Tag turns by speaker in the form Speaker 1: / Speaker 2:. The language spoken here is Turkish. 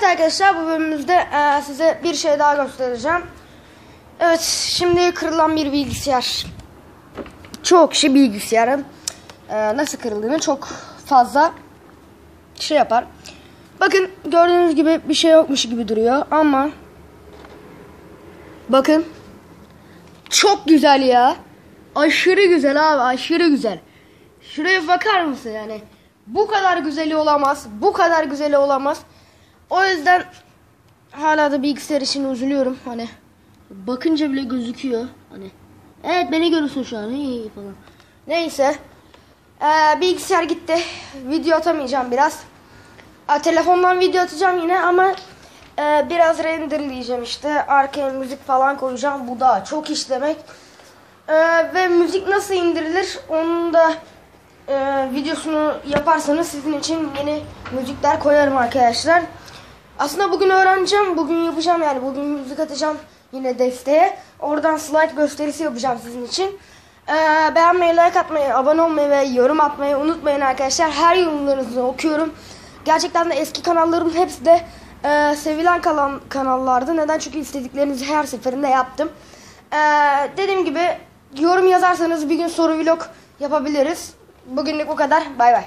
Speaker 1: Evet arkadaşlar bu bölümümüzde e, size bir şey daha göstereceğim. Evet şimdi kırılan bir bilgisayar. Çok kişi bilgisayarın e, nasıl kırıldığını çok fazla şey yapar. Bakın gördüğünüz gibi bir şey yokmuş gibi duruyor ama bakın çok güzel ya. Aşırı güzel abi aşırı güzel. Şuraya bakar mısın yani? Bu kadar güzeli olamaz. Bu kadar güzeli olamaz. O yüzden hala da bilgisayar için üzülüyorum. Hani bakınca bile gözüküyor. Hani evet beni görürsün şu an iyi falan. Neyse. Ee, bilgisayar gitti. Video atamayacağım biraz. Aa, telefondan video atacağım yine ama e, biraz renderleyeceğim işte. Arkaya müzik falan koyacağım. Bu da çok iş demek. Ee, ve müzik nasıl indirilir onun da e, videosunu yaparsanız sizin için yeni müzikler koyarım arkadaşlar. Aslında bugün öğreneceğim. Bugün yapacağım yani. Bugün müzik atacağım yine desteğe. Oradan slide gösterisi yapacağım sizin için. Ee, beğenmeyi, like atmayı, abone olmayı ve yorum atmayı unutmayın arkadaşlar. Her yorumlarınızı okuyorum. Gerçekten de eski kanallarım hepsi de e, sevilen kalan kanallardı. Neden? Çünkü istediklerinizi her seferinde yaptım. Ee, dediğim gibi yorum yazarsanız bir gün soru vlog yapabiliriz. Bugünlük bu kadar. Bay bay.